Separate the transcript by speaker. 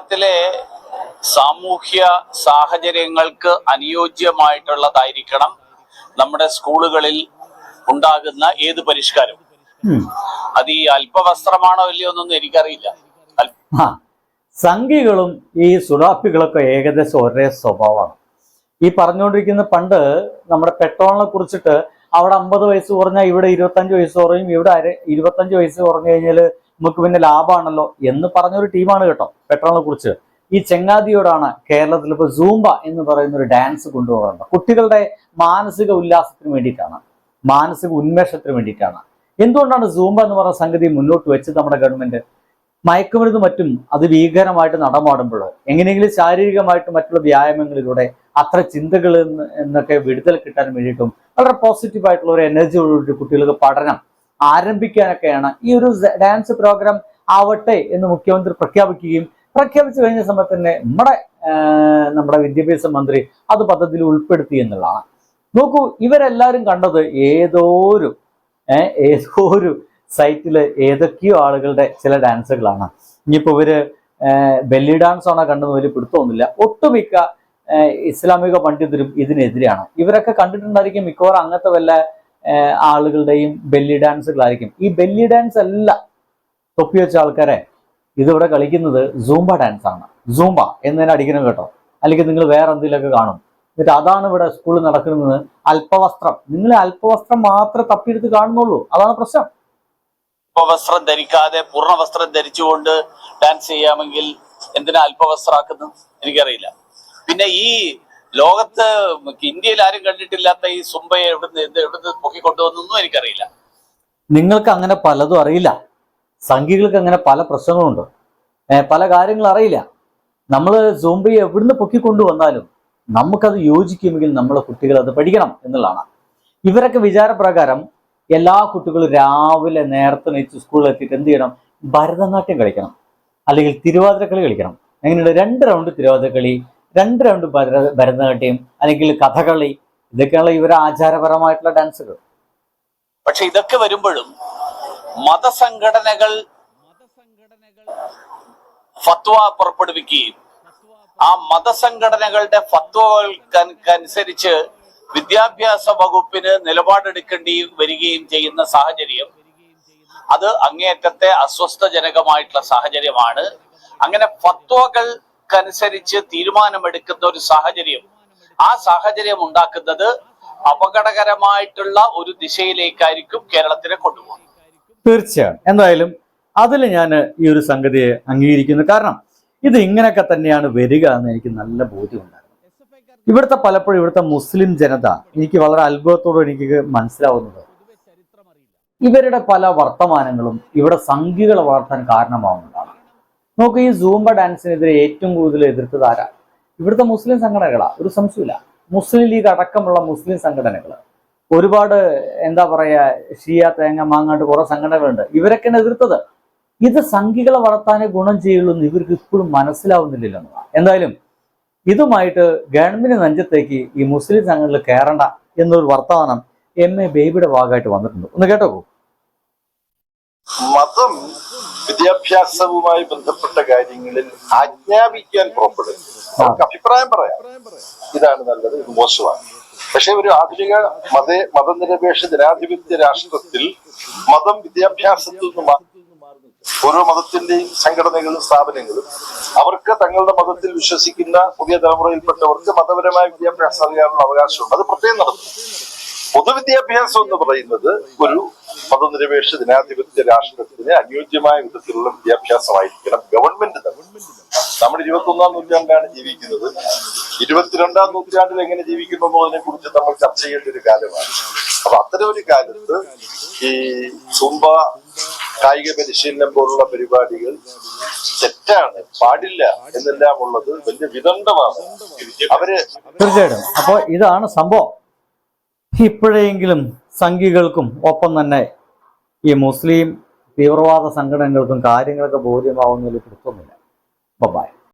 Speaker 1: കേരളത്തിലെ സാമൂഹ്യ സാഹചര്യങ്ങൾക്ക് അനുയോജ്യമായിട്ടുള്ളതായിരിക്കണം നമ്മുടെ സ്കൂളുകളിൽ ഉണ്ടാകുന്ന ഏത് പരിഷ്കാരം
Speaker 2: ഉം.
Speaker 1: അത് ഈ അല്പവസ്ത്രമാണോ ഇല്ലയോ എന്നൊന്നും എനിക്കറിയില്ല.
Speaker 2: സംഘികളും ഈ സുഡാപ്പികളൊക്കെ ഏകദേശം ഒരേ സ്വഭാവമാണ്. ഈ പറഞ്ഞുകൊണ്ടിരിക്കുന്ന പണ്ട് നമ്മുടെ പെട്രോളിനെ കുറിച്ചിട്ട് അവിടെ അമ്പത് വയസ്സ് കുറഞ്ഞാൽ ഇവിടെ ഇരുപത്തഞ്ച് വയസ്സ് കുറയും ഇവിടെ അര ഇരുപത്തഞ്ച് വയസ്സ് കുറഞ്ഞു കഴിഞ്ഞാൽ നമുക്ക് പിന്നെ ലാഭമാണല്ലോ എന്ന് പറഞ്ഞൊരു ടീമാണ് കേട്ടോ പെട്രോളിനെ കുറിച്ച്. ഈ ചെങ്ങാതിയോടാണ് കേരളത്തിൽ ഇപ്പോൾ സൂംബ എന്ന് പറയുന്ന ഒരു ഡാൻസ് കൊണ്ടുപോകുന്നത് കുട്ടികളുടെ മാനസിക ഉല്ലാസത്തിന് വേണ്ടിയിട്ടാണ് മാനസിക ഉന്മേഷത്തിന് വേണ്ടിയിട്ടാണ്. എന്തുകൊണ്ടാണ് സൂംബ എന്ന് പറയുന്ന സംഗതി മുന്നോട്ട് വെച്ചത് നമ്മുടെ ഗവൺമെന്റ് മയക്കുമരുന്ന് മറ്റും അത് ഭീകരമായിട്ട് നടമാടുമ്പോൾ എങ്ങനെയെങ്കിലും ശാരീരികമായിട്ട് മറ്റുള്ള വ്യായാമങ്ങളിലൂടെ അത്ര ചിന്തകൾ എന്നൊക്കെ വിടുതൽ കിട്ടാൻ വേണ്ടിയിട്ടും വളരെ പോസിറ്റീവ് ആയിട്ടുള്ള ഒരു എനർജിയോടുകൂടി കുട്ടികൾക്ക് പഠനം ആരംഭിക്കാനൊക്കെയാണ് ഈ ഒരു ഡാൻസ് പ്രോഗ്രാം ആവട്ടെ എന്ന് മുഖ്യമന്ത്രി പ്രഖ്യാപിക്കുകയും പ്രഖ്യാപിച്ചു കഴിഞ്ഞ സമയത്ത് തന്നെ നമ്മുടെ നമ്മുടെ വിദ്യാഭ്യാസ മന്ത്രി അത് പദ്ധതിയിൽ ഉൾപ്പെടുത്തി എന്നുള്ളതാണ്. നോക്കൂ ഇവരെല്ലാവരും കണ്ടത് ഏതോ ഒരു ഏതോ ഒരു സൈറ്റിൽ ഏതൊക്കെയോ ആളുകളുടെ ചില ഡാൻസുകളാണ് ഇനിയിപ്പോൾ ഇവർ ബെല്ലി ഡാൻസ് ആണോ കണ്ടെന്ന് വലിയ പിടുത്തമൊന്നുമില്ല. ഒട്ടുമിക്ക ഇസ്ലാമിക പണ്ഡിതരും ഇതിനെതിരെയാണ്. ഇവരൊക്കെ കണ്ടിട്ടുണ്ടായിരിക്കും മിക്കവാറും അങ്ങനത്തെ വല്ല ആളുകളുടെയും ബെല്ലി ഡാൻസുകളായിരിക്കും. ഈ ബെല്ലി ഡാൻസ് അല്ല തൊപ്പി വെച്ച ആൾക്കാരെ ഇതിവിടെ കളിക്കുന്നത് സൂംബ ഡാൻസ് ആണ് സൂംബ എന്നതിനെ അടിക്കണം കേട്ടോ. അല്ലെങ്കിൽ നിങ്ങൾ വേറെ എന്തെങ്കിലുമൊക്കെ കാണും. എന്നിട്ട് അതാണ് ഇവിടെ സ്കൂളിൽ നടക്കുന്നത് അല്പവസ്ത്രം. നിങ്ങൾ അല്പവസ്ത്രം മാത്രം തപ്പിയെടുത്ത് കാണുന്നുള്ളൂ. അതാണ് പ്രശ്നം.
Speaker 1: അല്പവസ്ത്രം ധരിക്കാതെ പൂർണ വസ്ത്രം ധരിച്ചുകൊണ്ട് ഡാൻസ് ചെയ്യാമെങ്കിൽ എന്തിനാ അല്പവസ്ത്രാക്കുന്നത്? എനിക്കറിയില്ല. പിന്നെ ഈ ലോകത്ത് ഇന്ത്യയിൽ ആരും കണ്ടിട്ടില്ലാത്ത ഈ സുംബയെ എവിടുന്ന് എന്ത് എവിടുന്ന് പൊക്കിക്കൊണ്ടുവന്നൊന്നും എനിക്കറിയില്ല.
Speaker 2: നിങ്ങൾക്ക് അങ്ങനെ പലതും അറിയില്ല. സംഘികൾക്ക് അങ്ങനെ പല പ്രശ്നങ്ങളുണ്ട്. പല കാര്യങ്ങളും അറിയില്ല. നമ്മൾ സോംബിയെ എവിടുന്ന് പൊക്കിക്കൊണ്ടുവന്നാലും നമുക്കത് യോജിക്കുമെങ്കിൽ നമ്മളെ കുട്ടികൾ അത് പഠിക്കണം എന്നുള്ളതാണ്. ഇവരൊക്കെ വിചാരപ്രകാരം എല്ലാ കുട്ടികളും രാവിലെ നേരത്തെ നയിച്ച് സ്കൂളിൽ എത്തിയിട്ട് എന്ത് ചെയ്യണം? ഭരതനാട്യം കളിക്കണം. അല്ലെങ്കിൽ തിരുവാതിരക്കളി കളിക്കണം. എങ്ങനെയുണ്ട്? രണ്ട് റൗണ്ട് തിരുവാതിരക്കളി രണ്ട് രണ്ട് ഭര ഭരതനാട്യം അല്ലെങ്കിൽ കഥകളി ഇതൊക്കെയുള്ള ഇവരെ ആചാരപരമായിട്ടുള്ള ഡാൻസുകൾ
Speaker 1: പക്ഷെ ഇതൊക്കെ വരുമ്പോഴും മതസംഘടനകൾ ഫത്വ പുറപ്പെടുവിക്കുകയും ആ മതസംഘടനകളുടെ ഫത്വകൾക്കനുസരിച്ച് വിദ്യാഭ്യാസ വകുപ്പിന് നിലപാടെടുക്കേണ്ടി വരികയും ചെയ്യുന്ന സാഹചര്യം അത് അങ്ങേയറ്റത്തെ അസ്വസ്ഥജനകമായിട്ടുള്ള സാഹചര്യമാണ്. അങ്ങനെ ഫത്വകൾക്കനുസരിച്ച് തീരുമാനമെടുക്കുന്ന ഒരു സാഹചര്യം. ആ സാഹചര്യം ഉണ്ടാക്കുന്നത് അപകടകരമായിട്ടുള്ള ഒരു ദിശയിലേക്കായിരിക്കും കേരളത്തിനെ കൊണ്ടുപോകുന്നത്.
Speaker 2: തീർച്ചയായും. എന്തായാലും അതിൽ ഞാൻ ഈ ഒരു സംഗതിയെ അംഗീകരിക്കുന്നു. കാരണം ഇത് ഇങ്ങനെയൊക്കെ തന്നെയാണ് വരിക എന്ന് എനിക്ക് നല്ല ബോധ്യമുണ്ടായിരുന്നു ഇവിടുത്തെ പലപ്പോഴും ഇവിടുത്തെ മുസ്ലിം ജനത എനിക്ക് വളരെ അത്ഭുതത്തോടെ എനിക്ക് മനസ്സിലാവുന്നത് ഇവരുടെ പല വർത്തമാനങ്ങളും ഇവിടെ സംഖ്യകളെ വളർത്താൻ കാരണമാവുന്നതാണ് നോക്കൂ ഈ സൂംബ ഡാൻസിനെതിരെ ഏറ്റവും കൂടുതൽ എതിർത്തത് ആരാ? ഇവിടുത്തെ മുസ്ലിം സംഘടനകളാ ഒരു സംശയമില്ല മുസ്ലിം ലീഗ് അടക്കമുള്ള മുസ്ലിം സംഘടനകൾ ഒരുപാട് എന്താ പറയാ ഷിയ തേങ്ങ മാങ്ങാട്ട് കുറെ സംഘടനകളുണ്ട്. ഇവരൊക്കെയാണ് എതിർത്തത്. ഇത് സംഘികളെ വളർത്താനേ ഗുണം ചെയ്യുള്ളൂ എന്ന് ഇവർക്ക് ഇപ്പോഴും മനസ്സിലാവുന്നില്ലല്ലോ എന്തായാലും ഇതുമായിട്ട് ഗവൺമെന്റ് നെഞ്ചത്തേക്ക് ഈ മുസ്ലിം സംഘടനകൾ കയറണ്ട എന്നൊരു വർത്തമാനം എം എ ബേബിയുടെ ഭാഗമായിട്ട് വന്നിട്ടുണ്ട്. ഒന്ന് കേട്ടോ
Speaker 3: മതം വിദ്യാഭ്യാസവുമായി ബന്ധപ്പെട്ട കാര്യങ്ങളിൽ ആജ്ഞാപിക്കാൻ പുറപ്പെടും. നമുക്ക് അഭിപ്രായം പറയാം. ഇതാണ് നല്ലത് ഇത് മോശമാണ്. പക്ഷെ ഒരു ആധുനിക മത മതനിരപേക്ഷ ജനാധിപത്യ രാഷ്ട്രത്തിൽ മതം വിദ്യാഭ്യാസത്തിൽ നിന്ന് മാറി. ഓരോ മതത്തിന്റെയും സംഘടനകളും സ്ഥാപനങ്ങളും അവർക്ക് തങ്ങളുടെ മതത്തിൽ വിശ്വസിക്കുന്ന പുതിയ തലമുറയിൽപ്പെട്ടവർക്ക് മതപരമായ വിദ്യാഭ്യാസം അറിയാനുള്ള അവകാശമുണ്ട്. അത് പ്രത്യേകം നടത്തും. പൊതുവിദ്യാഭ്യാസം എന്ന് പറയുന്നത് ഒരു മതനിരപേക്ഷ ജനാധിപത്യ രാഷ്ട്രത്തിന് അനുയോജ്യമായ വിധത്തിലുള്ള വിദ്യാഭ്യാസമായിരിക്കണം. ഗവൺമെന്റ് നമ്മൾ ഇരുപത്തി ഒന്നാം നൂറ്റാണ്ടിലാണ് ജീവിക്കുന്നത്. ഇരുപത്തിരണ്ടാം നൂറ്റാണ്ടിൽ എങ്ങനെ ജീവിക്കുന്നു എന്നതിനെ കുറിച്ച് നമ്മൾ ചർച്ച ചെയ്യേണ്ട ഒരു കാലമാണ്. അപ്പൊ അത്തരം ഒരു കാലത്ത് ഈ സുംബ കായിക പരിശീലനം പോലുള്ള പരിപാടികൾ തെറ്റാണ് പാടില്ല എന്നെല്ലാം ഉള്ളത് വലിയ വിദണ്ഡമാണ്. അവർ
Speaker 2: തീർച്ചയായിട്ടും. അപ്പോൾ ഇതാണ് സംഭവം. ഇപ്പോഴെങ്കിലും സംഘികൾക്കും ഒപ്പം തന്നെ ഈ മുസ്ലിം തീവ്രവാദ സംഘടനകൾക്കും കാര്യങ്ങളൊക്കെ ബോധ്യമാവുന്നതിൽ പിടുത്തമൊന്നുമില്ല ബൈ